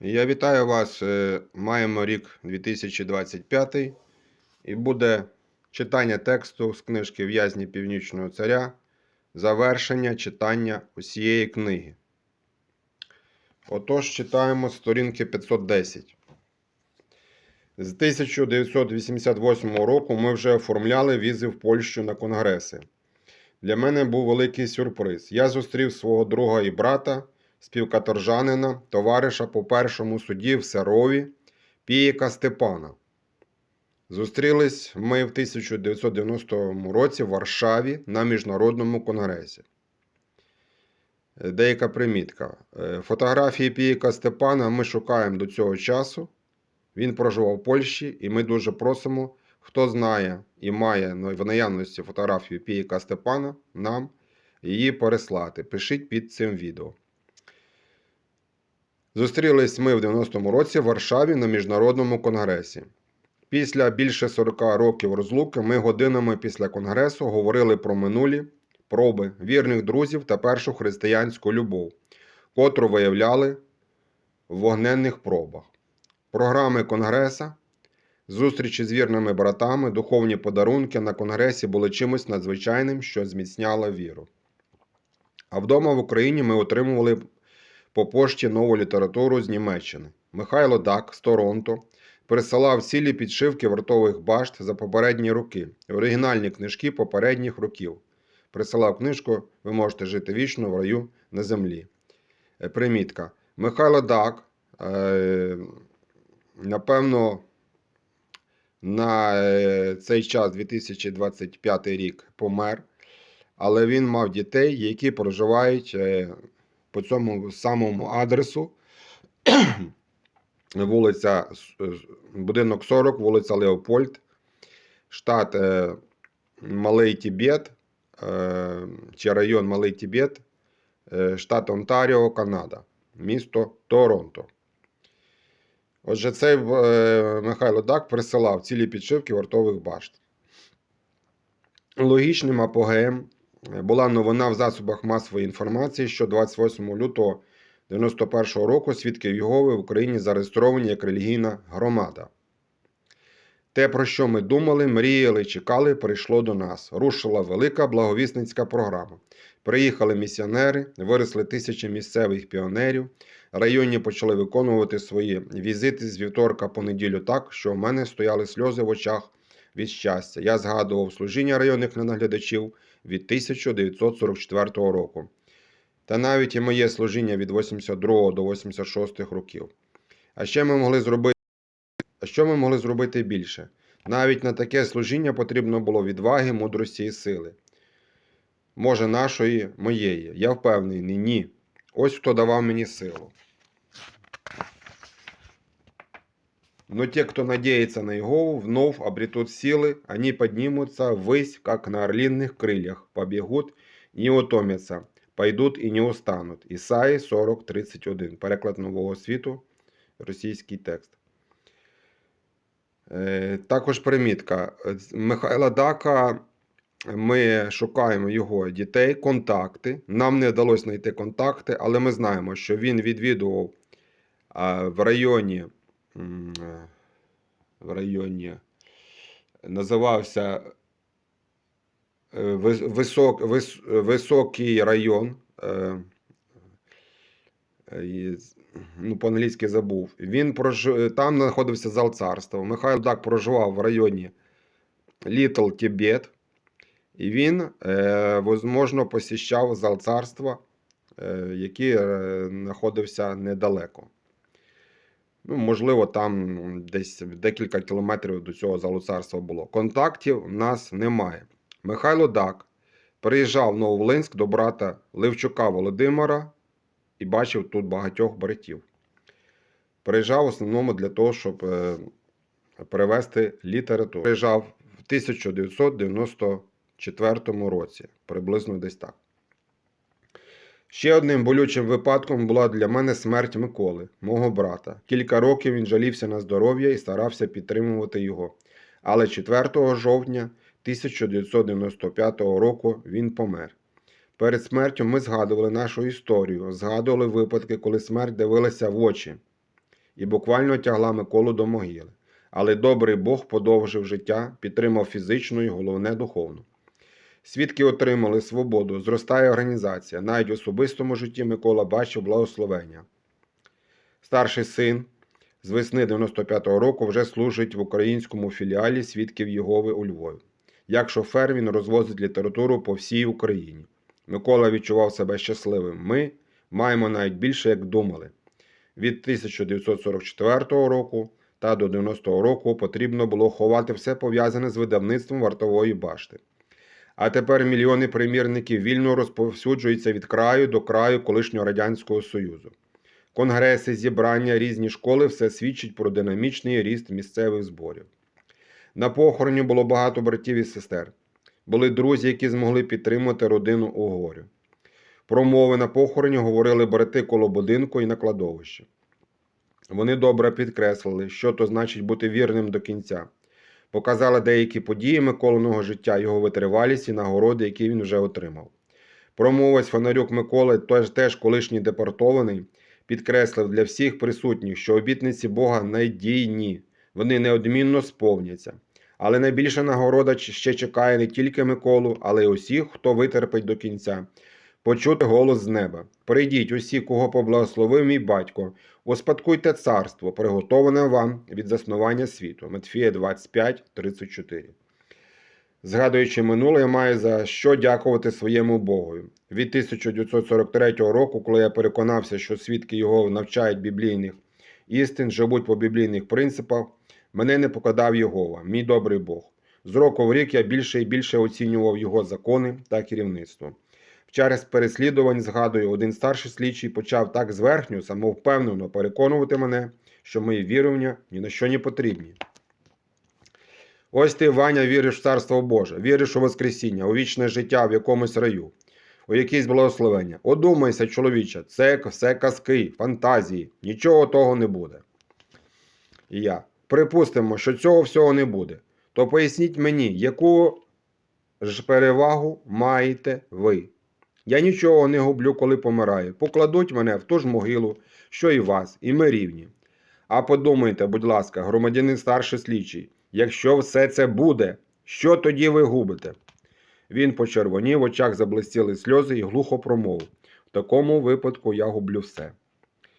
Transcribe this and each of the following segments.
Я вітаю вас. Е, Маємо рік 2025 і буде читання тексту з книжки В'язні Північного Царя. Завершення читання усієї книги. Отож, читаємо сторінки 510. З 1988 року ми вже оформляли візи в Польщу на конгреси. Для мене був великий сюрприз. Я зустрів свого друга і брата, співкаторжанина, товариша по першому суді в Серові, Пієка Степана. Зустрілись ми в 1990 році в Варшаві на міжнародному конгресі. Деяка примітка. Е, Фотографії Пієка Степана ми шукаємо до цього часу. Він проживав в Польщі, і ми дуже просимо, хто знає і має в наявності фотографію Пієка Степана, нам її переслати. Пишіть під цим відео. Зустрілись ми в 90-му році в Варшаві на міжнародному конгресі. Після більше 40 років розлуки ми годинами після конгресу говорили про минулі проби вірних друзів та першу християнську любов, котру виявляли в вогненних пробах. Програми конгреса, зустрічі з вірними братами, духовні подарунки на конгресі були чимось надзвичайним, що зміцняло віру. А вдома в Україні ми отримували по пошті нову літературу з Німеччини. Михайло Дак з Торонто присилав цілі підшивки вартових башт за попередні роки, оригінальні книжки попередніх років. Присилав книжку Ви можете жити вічно в раю на землі. Е, Примітка. Михайло Дак, е, напевно, на е, цей час, 2025 рік, помер, але він мав дітей, які проживають по цьому самому адресу. вулиця будинок 40, вулиця Леопольд, штат е, Малий Тібет, е, чи район Малий Тібет, е, штат Онтаріо, Канада, місто Торонто. Отже, цей Михайло Дак присилав цілі підшивки вартових башт. Логічним апогеєм була новина в засобах масової інформації, що 28 лютого 91 року свідки Єгови в Україні зареєстровані як релігійна громада. Те, про що ми думали, мріяли, чекали, прийшло до нас. Рушила велика благовісницька програма. Приїхали місіонери, виросли тисячі місцевих піонерів. Районні почали виконувати свої візити з вівторка по неділю так, що в мене стояли сльози в очах від щастя. Я згадував служіння районних наглядачів від 1944 року. Та навіть і моє служіння від 82 до 86 років. А ще ми могли зробити. А що ми могли зробити більше? Навіть на таке служіння потрібно було відваги, мудрості і сили. Може, нашої, моєї. Я впевнений, ні. Ось хто давав мені силу. Но те, кто надеется на Иегову, вновь обретут силы, они поднимутся ввысь, как на орлиных крыльях, побегут, не утомятся, пойдут и не устанут. Ісаї 40.31. Переклад Нового світу, російський текст. Е, також примітка. З Михайла Дака ми шукаємо його дітей, контакти. Нам не вдалося знайти контакти, але ми знаємо, що він відвідував а, в районі, м, е, в районі називався е, висок, вис, Високий район. е, е, Ну, по-англійськи забув. Він прожив, там знаходився зал царства. Михайло Дак проживав в районі Літл Тібет. І він, е, возможно, посіщав зал царства, е, який е, знаходився недалеко. Ну, можливо, там десь декілька кілометрів до цього залу царства було. Контактів в нас немає. Михайло Дак приїжджав в Нововолинськ до брата Левчука Володимира і бачив тут багатьох братів. Приїжджав в основному для того, щоб е, перевести літературу. Приїжджав в 1994 році, приблизно десь так. Ще одним болючим випадком була для мене смерть Миколи, мого брата. Кілька років він жалівся на здоров'я і старався підтримувати його. Але 4 жовтня 1995 року він помер. Перед смертю ми згадували нашу історію, згадували випадки, коли смерть дивилася в очі. і буквально тягла Миколу до могили. Але добрий Бог подовжив життя, підтримав фізично і головне духовно. Свідки отримали свободу, зростає організація. Навіть в особистому житті Микола бачив благословення. Старший син з весни 95-го року вже служить в українському філіалі свідків Єгови у Львові. Як шофер він розвозить літературу по всій Україні. Микола відчував себе щасливим. Ми маємо навіть більше, як думали. Від 1944 року та до 90-го року потрібно було ховати все пов'язане з видавництвом вартової башти. А тепер мільйони примірників вільно розповсюджуються від краю до краю колишнього Радянського Союзу. Конгреси, зібрання, різні школи все свідчить про динамічний ріст місцевих зборів. На похороні було багато братів і сестер. Були друзі, які змогли підтримати родину у горю. Промови на похороні говорили брати коло будинку і на кладовищі. Вони добре підкреслили, що то значить бути вірним до кінця. Показали деякі події Миколиного життя, його витривалість і нагороди, які він вже отримав. Промовець Фонарюк Миколи, теж, теж колишній депортований, підкреслив для всіх присутніх, що обітниці Бога надійні, вони неодмінно сповняться. Але найбільша нагорода ще чекає не тільки Миколу, але й усіх, хто витерпить до кінця. Почути голос з неба. Прийдіть усі, кого поблагословив мій батько, успадкуйте царство, приготоване вам від заснування світу. Матфія 25, 34. Згадуючи минуле, я маю за що дякувати своєму Богу. Від 1943 року, коли я переконався, що свідки його навчають біблійних істин, живуть по біблійних принципах, мене не покидав Єгова, мій добрий Бог. З року в рік я більше і більше оцінював його закони та керівництво. Час переслідувань, згадую, один старший слідчий почав так зверхньо, самовпевнено переконувати мене, що мої вірування ні на що не потрібні. Ось ти, Ваня, віриш в Царство Боже, віриш у Воскресіння, у вічне життя в якомусь раю, у якісь благословення. Одумайся, чоловіче, це все казки, фантазії, нічого того не буде. І я. Припустимо, що цього всього не буде. То поясніть мені, яку ж перевагу маєте ви? Я нічого не гублю, коли помираю. Покладуть мене в ту ж могилу, що і вас, і ми рівні. А подумайте, будь ласка, громадянин старший слідчий, якщо все це буде, що тоді ви губите? Він почервонів, в очах заблистіли сльози і глухо промовив. В такому випадку я гублю все.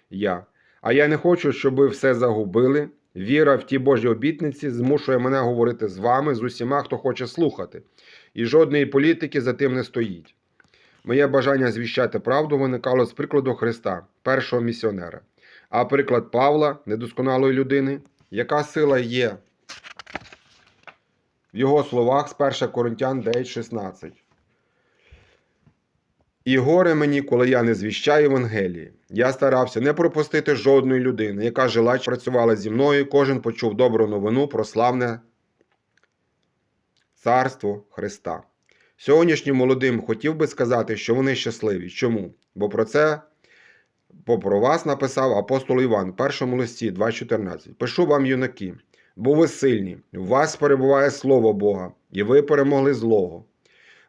Я. А я не хочу, щоб ви все загубили. Віра в ті Божі обітниці змушує мене говорити з вами, з усіма, хто хоче слухати. І жодної політики за тим не стоїть. Моє бажання звіщати правду виникало з прикладу Христа, першого місіонера. А приклад Павла, недосконалої людини, яка сила є в його словах з 1 Коринтян 9,16. І горе мені, коли я не звіщаю Євангелії. Я старався не пропустити жодної людини, яка жила чи працювала зі мною, кожен почув добру новину про славне царство Христа. Сьогоднішнім молодим хотів би сказати, що вони щасливі. Чому? Бо про це бо про вас написав апостол Іван в першому листі 2.14. Пишу вам, юнаки, бо ви сильні, в вас перебуває Слово Бога, і ви перемогли злого.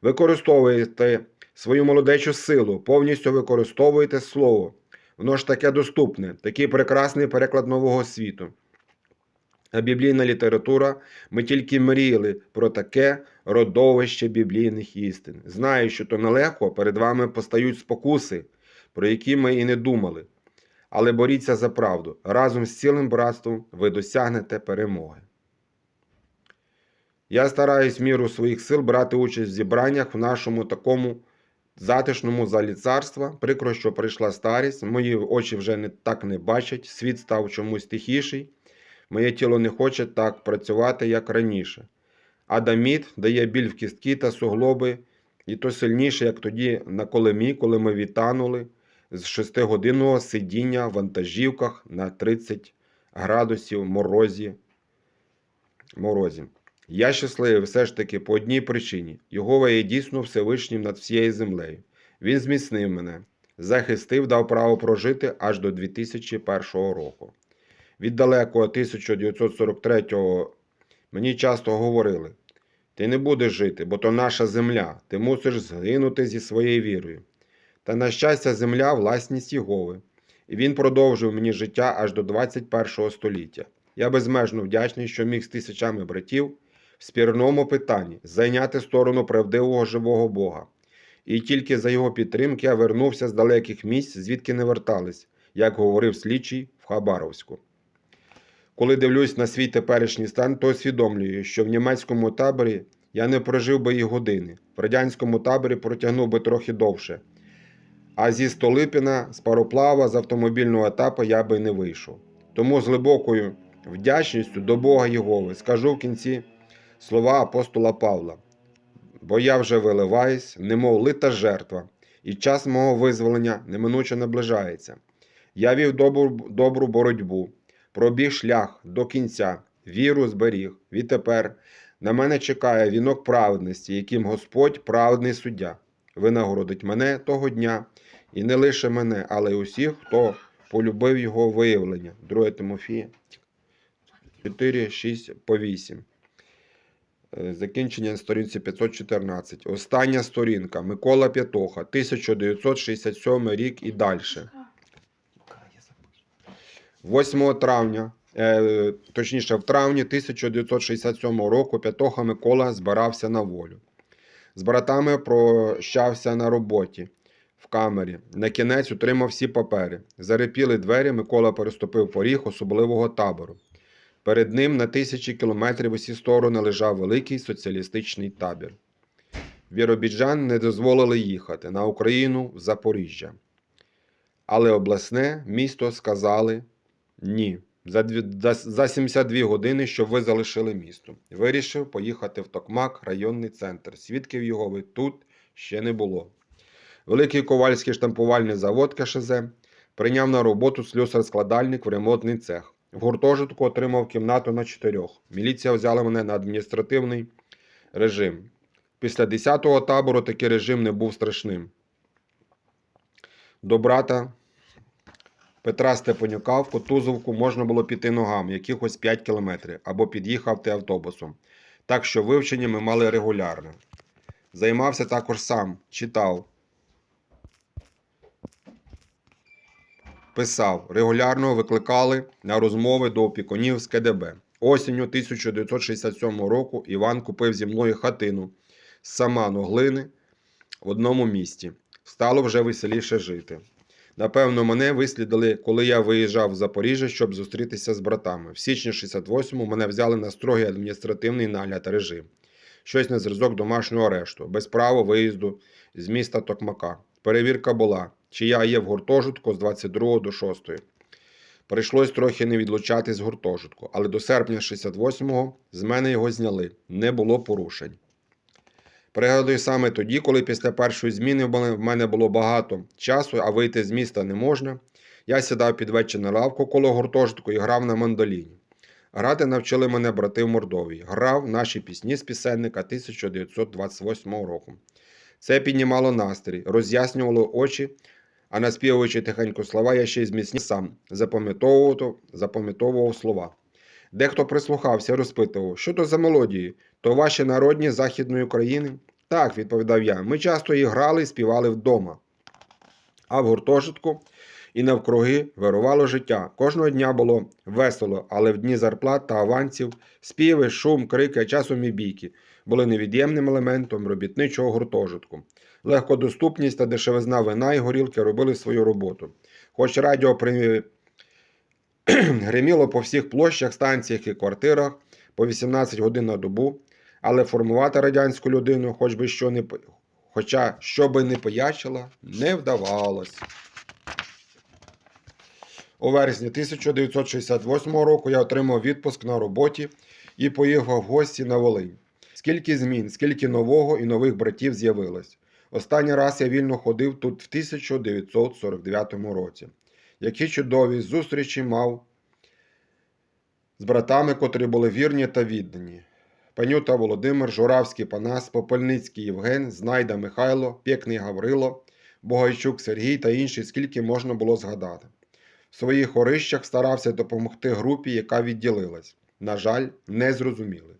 Використовуєте свою молодечу силу, повністю використовуєте слово. Воно ж таке доступне, такий прекрасний переклад нового світу. А біблійна література, ми тільки мріяли про таке родовище біблійних істин. Знаю, що то нелегко перед вами постають спокуси, про які ми і не думали. Але боріться за правду. Разом з цілим братством ви досягнете перемоги. Я стараюсь міру своїх сил брати участь в зібраннях в нашому такому затишному залі царства. Прикро, що прийшла старість, мої очі вже не так не бачать, світ став чомусь тихіший. Моє тіло не хоче так працювати, як раніше. Адаміт дає біль в кістки та суглоби, і то сильніше, як тоді на колемі, коли ми відтанули з шестигодинного сидіння в вантажівках на 30 градусів морозі. морозі. Я щасливий все ж таки по одній причині. Йогова є дійсно Всевишнім над всією землею. Він зміцнив мене, захистив, дав право прожити аж до 2001 року. Від далекого 1943-го мені часто говорили: ти не будеш жити, бо то наша земля, ти мусиш згинути зі своєю вірою. Та, на щастя, земля власність Єгови. і він продовжив мені життя аж до 21 століття. Я безмежно вдячний, що міг з тисячами братів в спірному питанні зайняти сторону правдивого живого Бога. І тільки за його підтримки я вернувся з далеких місць, звідки не вертались, як говорив слідчий в Хабаровську. Коли дивлюсь на свій теперішній стан, то усвідомлюю, що в німецькому таборі я не прожив би і години, в радянському таборі протягнув би трохи довше. А зі Столипіна, з пароплава, з автомобільного етапу я би не вийшов. Тому з глибокою вдячністю до Бога Єгови скажу в кінці слова апостола Павла. Бо я вже виливаюсь, немов лита жертва, і час мого визволення неминуче наближається. Я вів добру, добру боротьбу, пробіг шлях до кінця, віру зберіг. Відтепер на мене чекає вінок праведності, яким Господь праведний суддя. Винагородить мене того дня, і не лише мене, але й усіх, хто полюбив його виявлення. 2 Тимофія 4, 6 по 8. Е, Закінчення на сторінці 514. Остання сторінка. Микола П'ятоха, 1967 рік і далі. 8 травня, е, точніше, в травні 1967 року П'ятоха Микола збирався на волю. З братами прощався на роботі в камері. На кінець отримав всі папери. Зарипіли двері, Микола переступив поріг особливого табору. Перед ним на тисячі кілометрів усі сторони лежав великий соціалістичний табір. Віробіджан не дозволили їхати на Україну в Запоріжжя. Але обласне місто сказали ні. За, за, за 72 години, щоб ви залишили місто. Вирішив поїхати в Токмак, районний центр. Свідків його тут ще не було. Великий ковальський штампувальний завод КШЗ прийняв на роботу слюсар-складальник в ремонтний цех. В гуртожитку отримав кімнату на чотирьох. Міліція взяла мене на адміністративний режим. Після 10-го табору такий режим не був страшним. До брата Петра Степанюка в Котузовку можна було піти ногами, якихось 5 кілометрів, або під'їхати автобусом. Так що вивчення ми мали регулярно. Займався також сам, читав, писав. Регулярно викликали на розмови до опікунів з КДБ. Осінню 1967 року Іван купив зі мною хатину з саману глини в одному місті. Стало вже веселіше жити. Напевно, мене вислідили, коли я виїжджав в Запоріжжя, щоб зустрітися з братами. В січні 68-му мене взяли на строгий адміністративний нагляд режим. Щось на зразок домашнього арешту, без права виїзду з міста Токмака. Перевірка була, чи я є в гуртожитку з 22 до 6. Прийшлось трохи не відлучатись з гуртожитку, але до серпня 68-го з мене його зняли. Не було порушень. Пригадую саме тоді, коли після першої зміни в мене- було багато часу, а вийти з міста не можна. Я сідав під вечір на лавку коло гуртожитку і грав на мандоліні. Грати навчили мене брати в Мордовії. Грав наші пісні з пісенника 1928 року. Це піднімало настрій, роз'яснювало очі, а наспівуючи тихенько слова, я ще й зміцнів сам запам'ятовував, запам'ятовував слова. Дехто прислухався, розпитував, що то за мелодії, то ваші народні з Західної України? Так, відповідав я. Ми часто їх грали і співали вдома. А в гуртожитку і навкруги вирувало життя. Кожного дня було весело, але в дні зарплат та авансів співи, шум, крики, а часом і бійки були невід'ємним елементом робітничого гуртожитку. Легкодоступність та дешевизна вина і горілки робили свою роботу. Хоч радіо при... гриміло по всіх площах, станціях і квартирах по 18 годин на добу, але формувати радянську людину, хоч би що не хоча що би не поячила, не вдавалось. У вересні 1968 року я отримав відпуск на роботі і поїхав в гості на Волинь. Скільки змін, скільки нового і нових братів з'явилось. Останній раз я вільно ходив тут в 1949 році. Які чудові зустрічі мав з братами, котрі були вірні та віддані. Панюта Володимир, Журавський Панас, Попельницький Євген, Знайда Михайло, Пєкний Гаврило, Богайчук Сергій та інші, скільки можна було згадати. В своїх хорищах старався допомогти групі, яка відділилась. На жаль, не зрозуміли.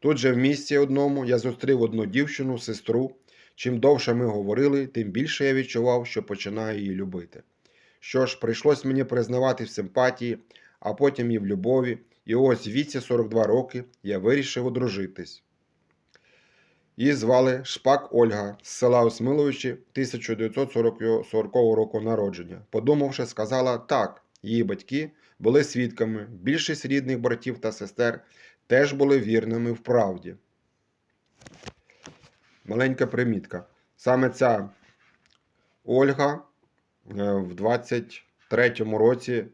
Тут же в місті одному я зустрів одну дівчину, сестру. Чим довше ми говорили, тим більше я відчував, що починаю її любити. Що ж, прийшлось мені признавати в симпатії, а потім і в любові, і ось віці 42 роки я вирішив одружитись. Її звали Шпак Ольга з села Осмиловичі 1940 року народження. Подумавши, сказала так, її батьки були свідками, більшість рідних братів та сестер теж були вірними в правді. Маленька примітка. Саме ця Ольга е, в 23-му році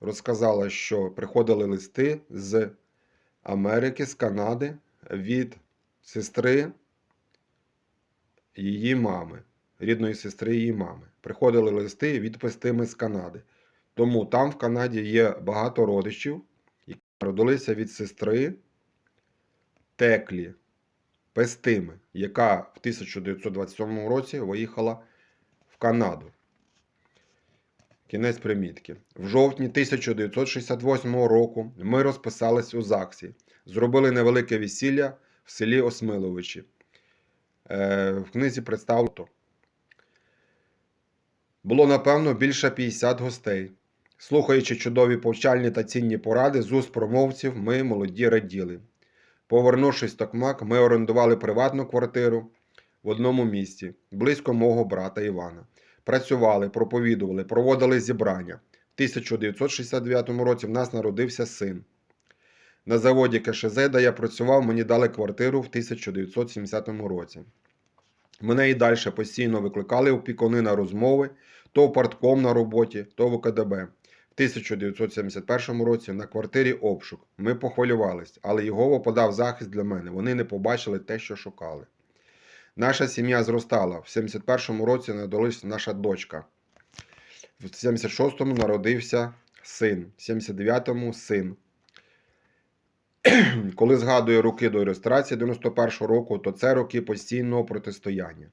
розказала, що приходили листи з Америки, з Канади від сестри її мами, рідної сестри її мами. Приходили листи від пестими з Канади. Тому там в Канаді є багато родичів, які народилися від сестри Теклі Пестими, яка в 1927 році виїхала в Канаду. Кінець примітки. В жовтні 1968 року ми розписались у ЗАГСі. Зробили невелике весілля в селі Осмиловичі. Е, в книзі представлено. Було напевно більше 50 гостей. Слухаючи чудові повчальні та цінні поради з уст промовців, ми молоді раділи. Повернувшись в Токмак, ми орендували приватну квартиру в одному місті, близько мого брата Івана. Працювали, проповідували, проводили зібрання. В 1969 році в нас народився син. На заводі КШЗ, де я працював, мені дали квартиру в 1970 році. Мене і далі постійно викликали опікуни на розмови, то в партком на роботі, то в УКДБ. В 1971 році на квартирі обшук. Ми похвилювались, але Єгова подав захист для мене. Вони не побачили те, що шукали. Наша сім'я зростала. В 71-му році народилась наша дочка. В 76-му народився син, в 79-му син. Коли згадую роки до ілюстрації 91-го року, то це роки постійного протистояння.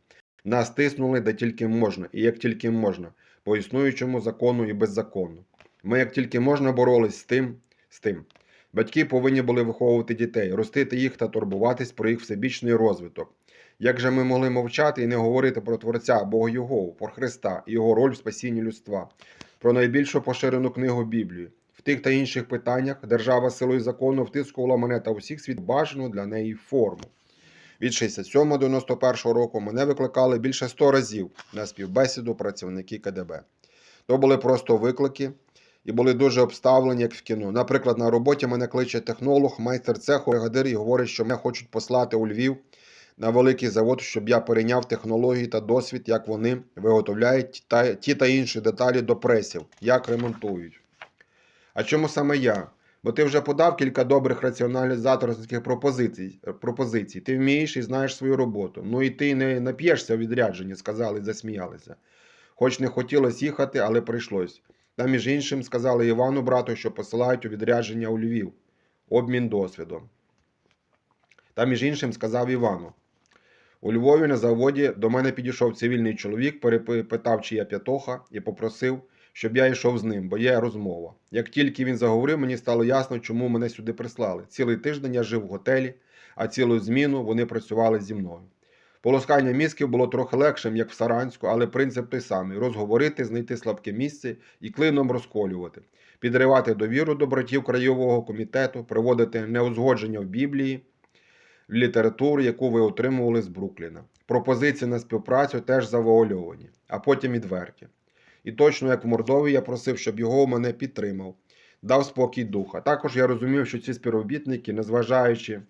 Нас тиснули де тільки можна, і як тільки можна, по існуючому закону і беззаконну. Ми як тільки можна боролись з тим, з тим. Батьки повинні були виховувати дітей, ростити їх та турбуватись про їх всебічний розвиток. Як же ми могли мовчати і не говорити про Творця Бога Його, про Христа і його роль в спасінні людства, про найбільшу поширену книгу Біблії? В тих та інших питаннях держава силою закону втискувала мене та усіх світ бажану для неї форму. Від 67 до 91 року мене викликали більше 100 разів на співбесіду працівники КДБ. То були просто виклики і були дуже обставлені, як в кіно. Наприклад, на роботі мене кличе технолог, майстер цеху, бригадир і говорить, що мене хочуть послати у Львів на великий завод, щоб я перейняв технології та досвід, як вони виготовляють ті та інші деталі до пресів, як ремонтують. А чому саме я? Бо ти вже подав кілька добрих раціоналізаторських пропозицій, пропозицій. Ти вмієш і знаєш свою роботу. Ну і ти не нап'єшся в відрядженні, сказали і засміялися. Хоч не хотілося їхати, але прийшлось. Та між іншим сказали Івану брату, що посилають у відрядження у Львів. Обмін досвідом. Та між іншим сказав Івану. У Львові на заводі до мене підійшов цивільний чоловік, перепитав, чи я п'ятоха, і попросив, щоб я йшов з ним, бо є розмова. Як тільки він заговорив, мені стало ясно, чому мене сюди прислали. Цілий тиждень я жив в готелі, а цілу зміну вони працювали зі мною. Полоскання мізків було трохи легшим, як в Саранську, але принцип той самий: розговорити, знайти слабке місце і клином розколювати, підривати довіру до братів краєвого комітету, приводити неузгодження в Біблії, літературу, яку ви отримували з Брукліна. Пропозиції на співпрацю теж завуальовані, а потім відверті. І точно як в Мордові я просив, щоб його мене підтримав, дав спокій духа. Також я розумів, що ці співробітники, незважаючи,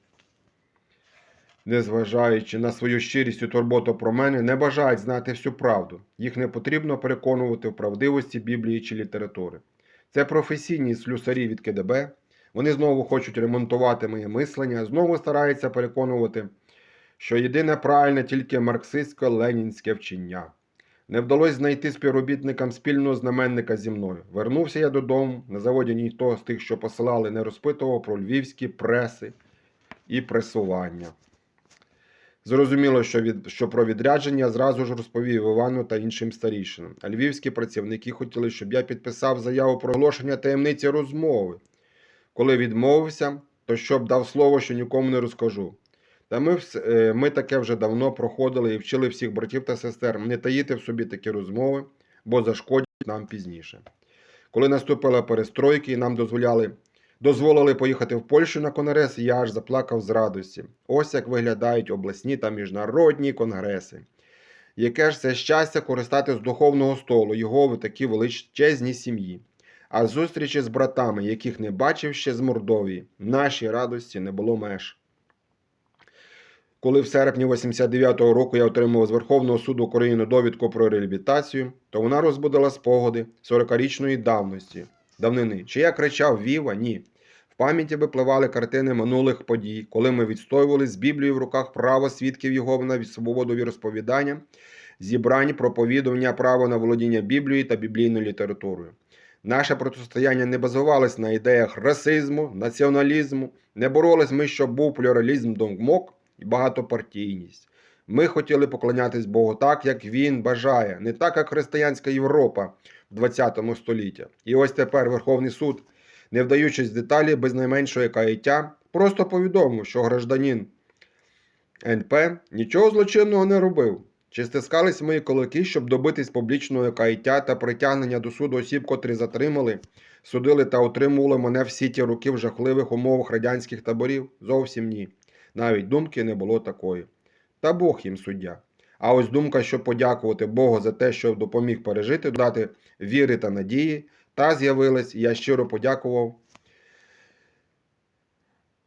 незважаючи на свою щирість і турботу про мене, не бажають знати всю правду. Їх не потрібно переконувати в правдивості Біблії чи літератури. Це професійні слюсарі від КДБ. Вони знову хочуть ремонтувати моє мислення, знову стараються переконувати, що єдине правильне тільки марксистсько-ленінське вчення. Не вдалося знайти співробітникам спільного знаменника зі мною. Вернувся я додому. На заводі ніхто з тих, що посилали, не розпитував про львівські преси і пресування. Зрозуміло, що, від, що про відрядження зразу ж розповів Івану та іншим старішинам. А львівські працівники хотіли, щоб я підписав заяву про оголошення таємниці розмови. Коли відмовився, то щоб дав слово, що нікому не розкажу. Та ми, е, ми таке вже давно проходили і вчили всіх братів та сестер не таїти в собі такі розмови, бо зашкодять нам пізніше. Коли наступила перестройки і нам дозволяли, дозволили поїхати в Польщу на конгрес, я аж заплакав з радості. Ось як виглядають обласні та міжнародні конгреси. Яке ж це щастя користати з духовного столу його в такій величезній сім'ї. А зустрічі з братами, яких не бачив ще з Мордовії, нашій радості не було меж. Коли в серпні 89-го року я отримав з Верховного суду України довідку про реабілітацію, то вона розбудила спогади 40-річної давності, давнини. Чи я кричав Віва? Ні. В пам'яті випливали картини минулих подій, коли ми відстоювали з Біблією в руках право свідків Єгови на свободу віросповідання, зібрань, проповідування, право на володіння Біблією та біблійною літературою. Наше протистояння не базувалось на ідеях расизму, націоналізму, не боролись ми, щоб був плюралізм думок і багатопартійність. Ми хотіли поклонятись Богу так, як він бажає, не так, як християнська Європа в ХХ столітті. І ось тепер Верховний суд, не вдаючись в деталі без найменшого каяття, просто повідомив, що гражданин НП нічого злочинного не робив. Чи стискались мої кулаки, щоб добитись публічного каяття та притягнення до суду осіб, котрі затримали, судили та утримували мене всі ті роки в жахливих умовах радянських таборів? Зовсім ні. Навіть думки не було такої. Та Бог їм суддя. А ось думка, щоб подякувати Богу за те, що допоміг пережити, додати віри та надії, та з'явилась, я щиро подякував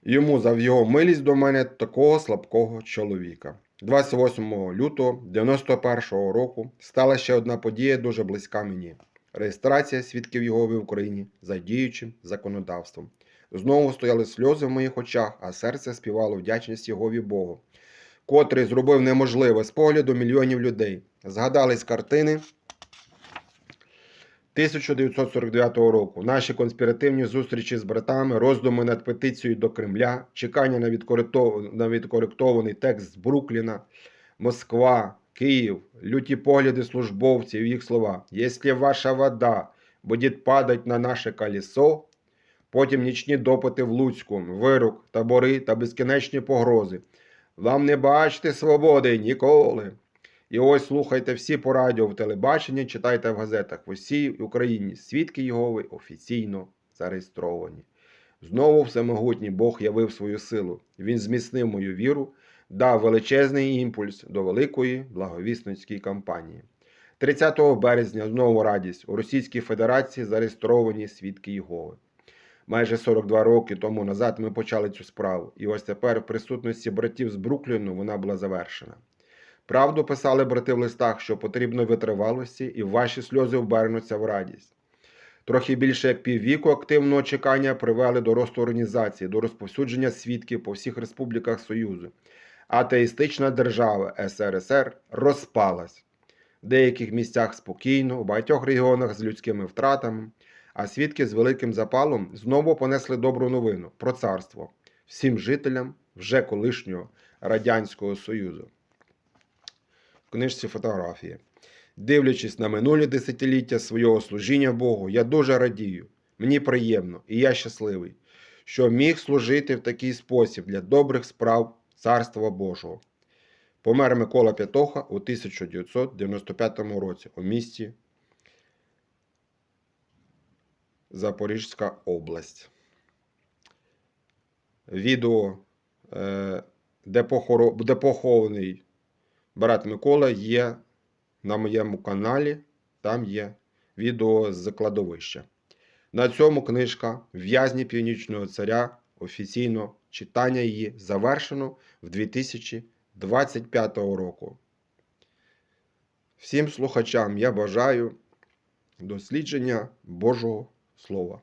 йому за його милість до мене такого слабкого чоловіка. 28 лютого 91 року стала ще одна подія дуже близька мені. Реєстрація свідків Єгови в Україні за діючим законодавством. Знову стояли сльози в моїх очах, а серце співало вдячність Єгові Богу, котрий зробив неможливе з погляду мільйонів людей. Згадались картини 1949 року. Наші конспіративні зустрічі з братами, роздуми над петицією до Кремля, чекання на, відкоректов... на відкоректований текст з Брукліна, Москва, Київ, люті погляди службовців, їх слова. Якщо ваша вода буде падати на наше колесо, потім нічні допити в Луцьку, вирок, табори та безкінечні погрози. Вам не бачите свободи ніколи. І ось слухайте всі по радіо в телебаченні, читайте в газетах в усій Україні. Свідки Єгови офіційно зареєстровані. Знову всемогутній Бог явив свою силу. Він зміцнив мою віру, дав величезний імпульс до великої благовісницької кампанії. 30 березня знову радість у Російській Федерації зареєстровані свідки Єгови. Майже 42 роки тому назад ми почали цю справу, і ось тепер в присутності братів з Брукліну вона була завершена. Правду писали брати в листах, що потрібно витривалості, і ваші сльози обернуться в радість. Трохи більше піввіку активного чекання привели до росту організації, до розповсюдження свідків по всіх республіках Союзу. Атеїстична держава СРСР розпалась. В деяких місцях спокійно, у багатьох регіонах з людськими втратами, а свідки з великим запалом знову понесли добру новину про царство всім жителям вже колишнього Радянського Союзу в книжці фотографії. Дивлячись на минулі десятиліття свого служіння Богу, я дуже радію. Мені приємно і я щасливий, що міг служити в такий спосіб для добрих справ Царства Божого. Помер Микола П'ятоха у 1995 році у місті Запорізька область. Відео, е, де, похований брат Микола є на моєму каналі, там є відео з кладовища. На цьому книжка В'язні Північного Царя офіційно читання її завершено в 2025 року. Всім слухачам я бажаю дослідження Божого Слова.